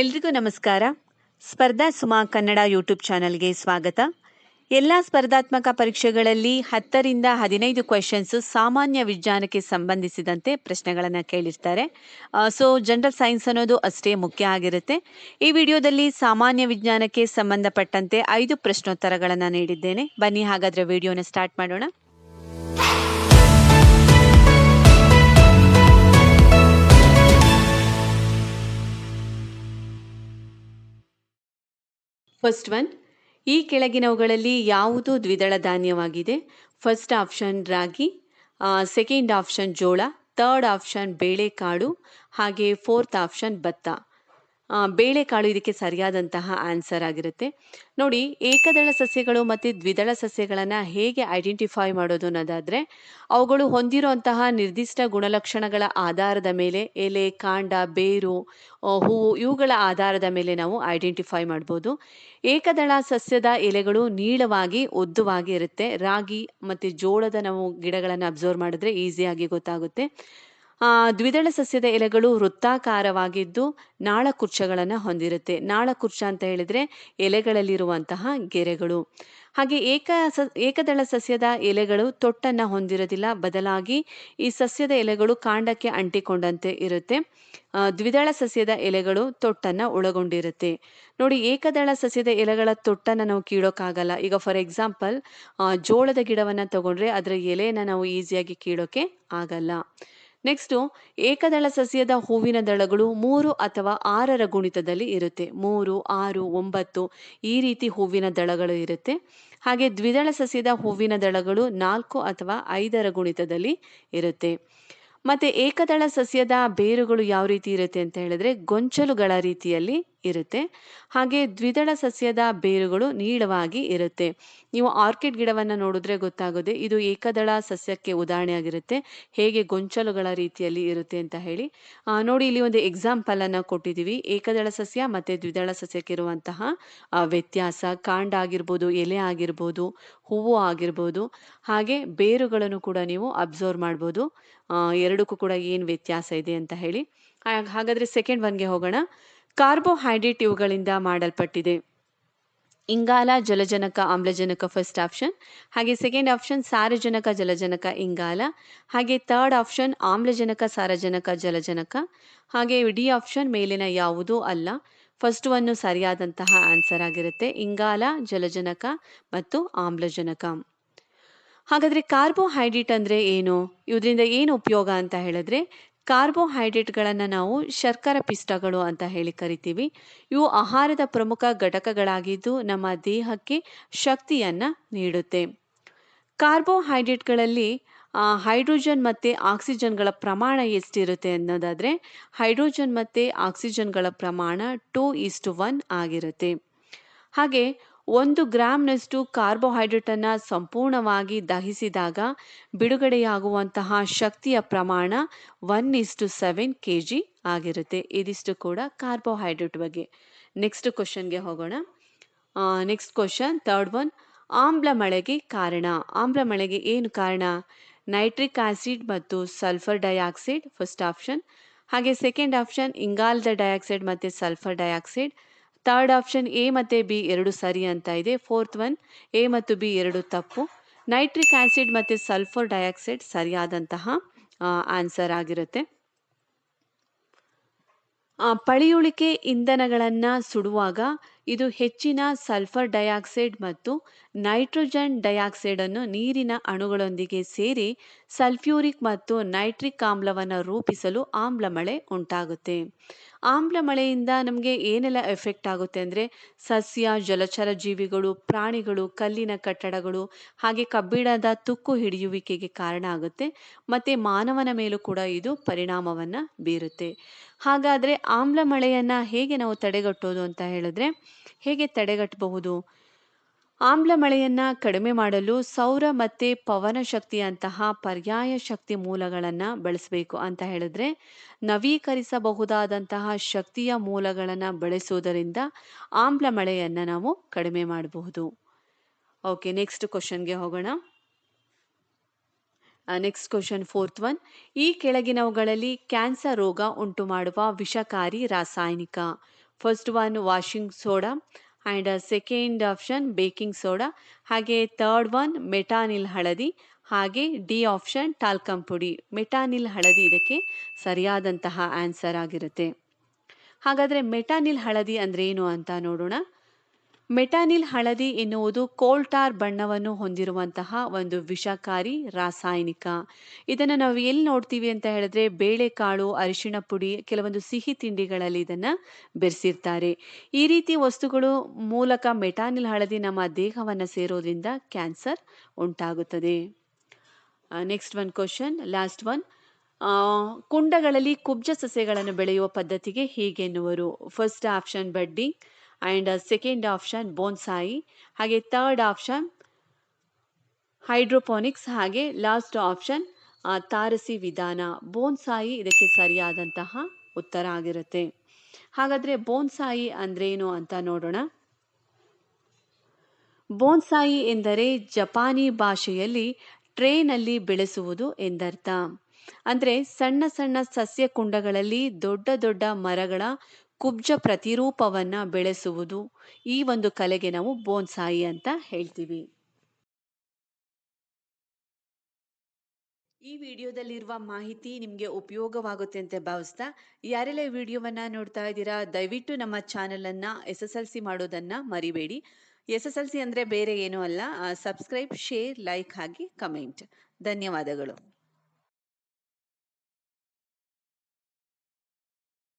ಎಲ್ರಿಗೂ ನಮಸ್ಕಾರ. ಸ್ಪರ್ಧಾ ಸುಮಾ ಕನ್ನಡ ಯೂಟ್ಯೂಬ್ ಚಾನಲ್ಗೆ ಸ್ವಾಗತ. ಎಲ್ಲ ಸ್ಪರ್ಧಾತ್ಮಕ ಪರೀಕ್ಷೆಗಳಲ್ಲಿ ಹತ್ತರಿಂದ ಹದಿನೈದು ಕ್ವೆಶನ್ಸು ಸಾಮಾನ್ಯ ವಿಜ್ಞಾನಕ್ಕೆ ಸಂಬಂಧಿಸಿದಂತೆ ಪ್ರಶ್ನೆಗಳನ್ನು ಕೇಳಿರ್ತಾರೆ. ಸೊ ಜನರಲ್ ಸೈನ್ಸ್ ಅನ್ನೋದು ಅಷ್ಟೇ ಮುಖ್ಯ ಆಗಿರುತ್ತೆ. ಈ ವಿಡಿಯೋದಲ್ಲಿ ಸಾಮಾನ್ಯ ವಿಜ್ಞಾನಕ್ಕೆ ಸಂಬಂಧಪಟ್ಟಂತೆ ಐದು ಪ್ರಶ್ನೋತ್ತರಗಳನ್ನು ನೀಡಿದ್ದೇನೆ. ಬನ್ನಿ ಹಾಗಾದರೆ ವಿಡಿಯೋನ ಸ್ಟಾರ್ಟ್ ಮಾಡೋಣ. ಫಸ್ಟ್ ಒನ್ ಈ ಕೆಳಗಿನವುಗಳಲ್ಲಿ ಯಾವುದು ದ್ವಿದಳ ಧಾನ್ಯವಾಗಿದೆ? ಫಸ್ಟ್ ಆಪ್ಷನ್ ರಾಗಿ. ಸೆಕೆಂಡ್ ಆಪ್ಷನ್ ಜೋಳ. ಥರ್ಡ್ ಆಪ್ಷನ್ ಬೇಳೆಕಾಳು. ಹಾಗೆ ಫೋರ್ತ್ ಆಪ್ಷನ್ ಭತ್ತ. ಬೇಳೆಕಾಳು ಇದಕ್ಕೆ ಸರಿಯಾದಂತಹ ಆನ್ಸರ್ ಆಗಿರುತ್ತೆ. ನೋಡಿ, ಏಕದಳ ಸಸ್ಯಗಳು ಮತ್ತು ದ್ವಿದಳ ಸಸ್ಯಗಳನ್ನು ಹೇಗೆ ಐಡೆಂಟಿಫೈ ಮಾಡೋದು ಅನ್ನೋದಾದರೆ, ಅವುಗಳು ಹೊಂದಿರುವಂತಹ ನಿರ್ದಿಷ್ಟ ಗುಣಲಕ್ಷಣಗಳ ಆಧಾರದ ಮೇಲೆ, ಎಲೆ, ಕಾಂಡ, ಬೇರು ಹೂವು, ಇವುಗಳ ಆಧಾರದ ಮೇಲೆ ನಾವು ಐಡೆಂಟಿಫೈ ಮಾಡ್ಬೋದು. ಏಕದಳ ಸಸ್ಯದ ಎಲೆಗಳು ನೀಳವಾಗಿ, ಉದ್ದವಾಗಿ ಇರುತ್ತೆ. ರಾಗಿ ಮತ್ತು ಜೋಳದ ನಾವು ಗಿಡಗಳನ್ನು ಅಬ್ಸರ್ವ್ ಮಾಡಿದ್ರೆ ಈಸಿಯಾಗಿ ಗೊತ್ತಾಗುತ್ತೆ. ದ್ವಿದಳ ಸಸ್ಯದ ಎಲೆಗಳು ವೃತ್ತಾಕಾರವಾಗಿದ್ದು ನಾಳಕುರ್ಚಗಳನ್ನು ಹೊಂದಿರುತ್ತೆ. ನಾಳಕುರ್ಚ ಅಂತ ಹೇಳಿದ್ರೆ ಎಲೆಗಳಲ್ಲಿರುವಂತಹ ಗೆರೆಗಳು. ಹಾಗೆ ಏಕ ಸ, ಏಕದಳ ಸಸ್ಯದ ಎಲೆಗಳು ತೊಟ್ಟನ್ನು ಹೊಂದಿರೋದಿಲ್ಲ. ಬದಲಾಗಿ ಈ ಸಸ್ಯದ ಎಲೆಗಳು ಕಾಂಡಕ್ಕೆ ಅಂಟಿಕೊಂಡಂತೆ ಇರುತ್ತೆ. ದ್ವಿದಳ ಸಸ್ಯದ ಎಲೆಗಳು ತೊಟ್ಟನ್ನು ಒಳಗೊಂಡಿರುತ್ತೆ. ನೋಡಿ, ಏಕದಳ ಸಸ್ಯದ ಎಲೆಗಳ ತೊಟ್ಟನ್ನು ನಾವು ಕೀಳೋಕ್ಕಾಗಲ್ಲ ಈಗ ಫಾರ್ ಎಕ್ಸಾಂಪಲ್ ಜೋಳದ ಗಿಡವನ್ನು ತಗೊಂಡ್ರೆ ಅದರ ಎಲೆಯನ್ನು ನಾವು ಈಸಿಯಾಗಿ ಕೀಳೋಕ್ಕೆ ಆಗಲ್ಲ. ನೆಕ್ಸ್ಟು ಏಕದಳ ಸಸ್ಯದ ಹೂವಿನ ದಳಗಳು ಮೂರು ಅಥವಾ ಆರರ ಗುಣಿತದಲ್ಲಿ ಇರುತ್ತೆ. ಮೂರು, ಆರು, ಒಂಬತ್ತು ಈ ರೀತಿ ಹೂವಿನ ದಳಗಳು ಇರುತ್ತೆ. ಹಾಗೆ ದ್ವಿದಳ ಸಸ್ಯದ ಹೂವಿನ ದಳಗಳು ನಾಲ್ಕು ಅಥವಾ ಐದರ ಗುಣಿತದಲ್ಲಿ ಇರುತ್ತೆ. ಮತ್ತು ಏಕದಳ ಸಸ್ಯದ ಬೇರುಗಳು ಯಾವ ರೀತಿ ಇರುತ್ತೆ ಅಂತ ಹೇಳಿದ್ರೆ ಗೊಂಚಲುಗಳ ರೀತಿಯಲ್ಲಿ ಇರುತ್ತೆ. ಹಾಗೆ ದ್ವಿದಳ ಸಸ್ಯದ ಬೇರುಗಳು ನೀಳವಾಗಿ ಇರುತ್ತೆ. ನೀವು ಆರ್ಕಿಡ್ ಗಿಡವನ್ನು ನೋಡಿದ್ರೆ ಗೊತ್ತಾಗೋದೆ ಇದು ಏಕದಳ ಸಸ್ಯಕ್ಕೆ ಉದಾಹರಣೆಯಾಗಿರುತ್ತೆ. ಹೇಗೆ ಗೊಂಚಲುಗಳ ರೀತಿಯಲ್ಲಿ ಇರುತ್ತೆ ಅಂತ ಹೇಳಿ. ನೋಡಿ, ಇಲ್ಲಿ ಒಂದು ಎಕ್ಸಾಂಪಲ್ ಅನ್ನ ಕೊಟ್ಟಿದ್ದೀವಿ. ಏಕದಳ ಸಸ್ಯ ಮತ್ತು ದ್ವಿದಳ ಸಸ್ಯಕ್ಕೆ ಇರುವಂತಹ ವ್ಯತ್ಯಾಸ. ಕಾಂಡ ಆಗಿರ್ಬೋದು, ಎಲೆ ಆಗಿರ್ಬೋದು, ಹೂವು ಆಗಿರ್ಬೋದು. ಹಾಗೆ ಬೇರುಗಳನ್ನು ಕೂಡ ನೀವು ಅಬ್ಸರ್ವ್ ಮಾಡ್ಬೋದು. ಎರಡಕ್ಕೂ ಕೂಡ ಏನು ವ್ಯತ್ಯಾಸ ಇದೆ ಅಂತ ಹೇಳಿ. ಹಾಗಾದ್ರೆ ಸೆಕೆಂಡ್ ಒನ್ಗೆ ಹೋಗೋಣ. ಕಾರ್ಬೋಹೈಡ್ರೇಟ್ ಇವುಗಳಿಂದ ಮಾಡಲ್ಪಟ್ಟಿದೆ. ಇಂಗಾಲ, ಜಲಜನಕ, ಆಮ್ಲಜನಕ ಫಸ್ಟ್ ಆಪ್ಷನ್ ಹಾಗೆ ಸೆಕೆಂಡ್ ಆಪ್ಷನ್ ಸಾರಜನಕ, ಜಲಜನಕ, ಇಂಗಾಲ, ಹಾಗೆ ಥರ್ಡ್ ಆಪ್ಷನ್ ಆಮ್ಲಜನಕ, ಸಾರಜನಕ, ಜಲಜನಕ, ಹಾಗೆ ಡಿ ಆಪ್ಷನ್ ಮೇಲಿನ ಯಾವುದೂ ಅಲ್ಲ. ಫಸ್ಟ್ ಒನ್ನು ಸರಿಯಾದಂತಹ ಆನ್ಸರ್ ಆಗಿರುತ್ತೆ. ಇಂಗಾಲ, ಜಲಜನಕ ಮತ್ತು ಆಮ್ಲಜನಕ. ಹಾಗಾದರೆ ಕಾರ್ಬೋಹೈಡ್ರೇಟ್ ಅಂದರೆ ಏನು? ಇದರಿಂದ ಏನು ಉಪಯೋಗ ಅಂತ ಹೇಳಿದ್ರೆ ಕಾರ್ಬೋಹೈಡ್ರೇಟ್ಗಳನ್ನು ನಾವು ಶರ್ಕರ ಪಿಷ್ಟಗಳು ಅಂತ ಹೇಳಿ ಕರಿತೀವಿ. ಇವು ಆಹಾರದ ಪ್ರಮುಖ ಘಟಕಗಳಾಗಿದ್ದು ನಮ್ಮ ದೇಹಕ್ಕೆ ಶಕ್ತಿಯನ್ನು ನೀಡುತ್ತೆ. ಕಾರ್ಬೋಹೈಡ್ರೇಟ್ಗಳಲ್ಲಿ ಹೈಡ್ರೋಜನ್ ಮತ್ತು ಆಕ್ಸಿಜನ್ಗಳ ಪ್ರಮಾಣ ಎಷ್ಟಿರುತ್ತೆ ಅನ್ನೋದಾದರೆ, ಹೈಡ್ರೋಜನ್ ಮತ್ತು ಆಕ್ಸಿಜನ್ಗಳ ಪ್ರಮಾಣ ಟೂ ಇಸ್ಟು ಒನ್ ಆಗಿರುತ್ತೆ. ಹಾಗೆ ಒಂದು ಗ್ರಾಮ್ನಷ್ಟು ಕಾರ್ಬೋಹೈಡ್ರೇಟನ್ನು ಸಂಪೂರ್ಣವಾಗಿ ದಹಿಸಿದಾಗ ಬಿಡುಗಡೆಯಾಗುವಂತಹ ಶಕ್ತಿಯ ಪ್ರಮಾಣ one is to seven K G ಆಗಿರುತ್ತೆ. ಇದಿಷ್ಟು ಕೂಡ ಕಾರ್ಬೋಹೈಡ್ರೇಟ್ ಬಗ್ಗೆ. ನೆಕ್ಸ್ಟ್ ಕ್ವಶನ್ಗೆ ಹೋಗೋಣ. ನೆಕ್ಸ್ಟ್ ಕ್ವಶನ್ ತರ್ಡ್ ಒನ್ ಆಮ್ಲ ಮಳೆಗೆ ಕಾರಣ. ಆಮ್ಲ ಮಳೆಗೆ ಏನು ಕಾರಣ? ನೈಟ್ರಿಕ್ ಆಸಿಡ್ ಮತ್ತು ಸಲ್ಫರ್ ಡೈಆಕ್ಸೈಡ್ ಫಸ್ಟ್ ಆಪ್ಷನ್ ಹಾಗೆ ಸೆಕೆಂಡ್ ಆಪ್ಷನ್ ಇಂಗಾಲದ ಡೈಆಕ್ಸೈಡ್ ಮತ್ತು sulphur dioxide third option A ಮತ್ತು ಬಿ ಎರಡು ಸರಿ ಅಂತ ಇದೆ. ಫೋರ್ತ್ ಒನ್, ಎ ಮತ್ತು ಬಿ ಎರಡು ತಪ್ಪು. ನೈಟ್ರಿಕ್ ಆಸಿಡ್ ಮತ್ತು ಸಲ್ಫರ್ ಡೈಆಕ್ಸೈಡ್ ಸರಿಯಾದಂತಹ ಆನ್ಸರ್ ಆಗಿರುತ್ತೆ. ಪಳೆಯುಳಿಕೆ ಇಂಧನಗಳನ್ನು ಸುಡುವಾಗ ಇದು ಹೆಚ್ಚಿನ ಸಲ್ಫರ್ ಡೈಆಕ್ಸೈಡ್ ಮತ್ತು ನೈಟ್ರೋಜನ್ ಡೈಆಕ್ಸೈಡನ್ನು ನೀರಿನ ಅಣುಗಳೊಂದಿಗೆ ಸೇರಿ ಸಲ್ಫ್ಯೂರಿಕ್ ಮತ್ತು ನೈಟ್ರಿಕ್ ಆಮ್ಲವನ್ನು ರೂಪಿಸಲು ಆಮ್ಲಮಳೆ ಉಂಟಾಗುತ್ತೆ. ಆಮ್ಲಮಳೆಯಿಂದ ನಮಗೆ ಏನೆಲ್ಲ ಎಫೆಕ್ಟ್ ಆಗುತ್ತೆ ಅಂದರೆ ಸಸ್ಯ, ಜಲಚರ ಜೀವಿಗಳು, ಪ್ರಾಣಿಗಳು, ಕಲ್ಲಿನ ಕಟ್ಟಡಗಳು, ಹಾಗೆ ಕಬ್ಬಿಣದ ತುಕ್ಕು ಹಿಡಿಯುವಿಕೆಗೆ ಕಾರಣ ಆಗುತ್ತೆ. ಮತ್ತು ಮಾನವನ ಮೇಲೂ ಕೂಡ ಇದು ಪರಿಣಾಮವನ್ನು ಬೀರುತ್ತೆ. ಹಾಗಾದರೆ ಆಮ್ಲ ಮಳೆಯನ್ನು ಹೇಗೆ ನಾವು ತಡೆಗಟ್ಟೋದು ಅಂತ ಹೇಳಿದ್ರೆ ಹೇಗೆ ತಡೆಗಟ್ಟಬಹುದು? ಆಮ್ಲ ಮಳೆಯನ್ನು ಕಡಿಮೆ ಮಾಡಲು ಸೌರ ಮತ್ತು ಪವನ ಶಕ್ತಿಯಂತಹ ಪರ್ಯಾಯ ಶಕ್ತಿ ಮೂಲಗಳನ್ನು ಬಳಸಬೇಕು ಅಂತ ಹೇಳಿದ್ರೆ, ನವೀಕರಿಸಬಹುದಾದಂತಹ ಶಕ್ತಿಯ ಮೂಲಗಳನ್ನು ಬಳಸುವುದರಿಂದ ಆಮ್ಲ ಮಳೆಯನ್ನು ನಾವು ಕಡಿಮೆ ಮಾಡಬಹುದು. ಓಕೆ ನೆಕ್ಸ್ಟ್ ಕ್ವಶನ್ಗೆ ಹೋಗೋಣ. ನೆಕ್ಸ್ಟ್ ಕ್ವಶನ್ ಫೋರ್ತ್ ಒನ್ ಈ ಕೆಳಗಿನವುಗಳಲ್ಲಿ ಕ್ಯಾನ್ಸರ್ ರೋಗ ಉಂಟು ಮಾಡುವ ವಿಷಕಾರಿ ರಾಸಾಯನಿಕ. First one washing soda and second option baking soda ಹಾಗೆ ಥರ್ಡ್ ಒನ್ ಮೆಟಾನಿಲ್ ಹಳದಿ. ಹಾಗೆ ಡಿ ಆಪ್ಷನ್ ಟಾಲ್ಕಂ ಪುಡಿ. ಮೆಟಾನಿಲ್ ಹಳದಿ ಇದಕ್ಕೆ ಸರಿಯಾದಂತಹ ಆನ್ಸರ್ ಆಗಿರುತ್ತೆ. ಹಾಗಾದರೆ ಮೆಟಾನಿಲ್ ಹಳದಿ ಅಂದ್ರೆ ಏನು ಅಂತ ನೋಡೋಣ. ಮೆಟಾನಿಲ್ ಹಳದಿ ಎನ್ನುವುದು ಕೋಲ್ಟಾರ್ ಬಣ್ಣವನ್ನು ಹೊಂದಿರುವಂತಹ ಒಂದು ವಿಷಕಾರಿ ರಾಸಾಯನಿಕ. ಇದನ್ನು ನಾವು ಎಲ್ಲಿ ನೋಡ್ತೀವಿ ಅಂತ ಹೇಳಿದ್ರೆ ಬೇಳೆಕಾಳು, ಅರಿಶಿಣ ಪುಡಿ, ಕೆಲವೊಂದು ಸಿಹಿ ತಿಂಡಿಗಳಲ್ಲಿ ಇದನ್ನು ಬೆರೆಸಿರ್ತಾರೆ. ಈ ರೀತಿ ವಸ್ತುಗಳು ಮೂಲಕ ಮೆಟಾನಿಲ್ ಹಳದಿ ನಮ್ಮ ದೇಹವನ್ನು ಸೇರೋದ್ರಿಂದ ಕ್ಯಾನ್ಸರ್ ಉಂಟಾಗುತ್ತದೆ. Next one question last one ಕುಂಡಗಳಲ್ಲಿ ಕುಬ್ಜ ಸಸ್ಯಗಳನ್ನು ಬೆಳೆಯುವ ಪದ್ಧತಿಗೆ ಹೀಗೆನ್ನುವರು. First option budding and second option bonsai ಹಾಗೆ ಥರ್ಡ್ ಆಪ್ಷನ್ ಹೈಡ್ರೋಪೋನಿಕ್ಸ್ ಹಾಗೆ ಲಾಸ್ಟ್ ಆಪ್ಷನ್ ತಾರಸಿ ವಿಧಾನ. ಬೋನ್ಸಾಯಿ ಇದಕ್ಕೆ ಸರಿಯಾದಂತಹ ಉತ್ತರ ಆಗಿರುತ್ತೆ. ಹಾಗಾದರೆ ಬೋನ್ಸಾಯಿ ಅಂದ್ರೇನು ಅಂತ ನೋಡೋಣ. ಬೋನ್ಸಾಯಿ ಎಂದರೆ ಜಪಾನಿ ಭಾಷೆಯಲ್ಲಿ ಟ್ರೇನಲ್ಲಿ ಬೆಳೆಸುವುದು ಎಂದರ್ಥ. ಅಂದರೆ ಸಣ್ಣ ಸಣ್ಣ ಸಸ್ಯ ಕುಂಡಗಳಲ್ಲಿ ದೊಡ್ಡ ದೊಡ್ಡ ಮರಗಳ ಕುಬ್ಜ ಪ್ರತಿರೂಪವನ್ನ ಬೆಳೆಸುವುದು ಈ ಒಂದು ಕಲೆಗೆ ನಾವು ಬೋನ್ಸಾಯಿ ಅಂತ ಹೇಳ್ತೀವಿ. ಈ ವಿಡಿಯೋದಲ್ಲಿರುವ ಮಾಹಿತಿ ನಿಮಗೆ ಉಪಯೋಗವಾಗುತ್ತೆ ಅಂತ ಭಾವಿಸ್ತಾ, ಯಾರೆಲ್ಲ ವಿಡಿಯೋವನ್ನು ನೋಡ್ತಾ ಇದ್ದೀರಾ, ದಯವಿಟ್ಟು ನಮ್ಮ ಚಾನಲನ್ನು ಎಸ್ ಎಸ್ ಎಲ್ ಸಿ ಮಾಡೋದನ್ನು ಮರಿಬೇಡಿ. ಎಸ್ ಎಸ್ ಎಲ್ ಸಿ ಅಂದರೆ ಬೇರೆ ಏನೂ ಅಲ್ಲ ಸಬ್ಸ್ಕ್ರೈಬ್, ಶೇರ್, ಲೈಕ್ ಹಾಗೆ ಕಮೆಂಟ್. ಧನ್ಯವಾದಗಳು.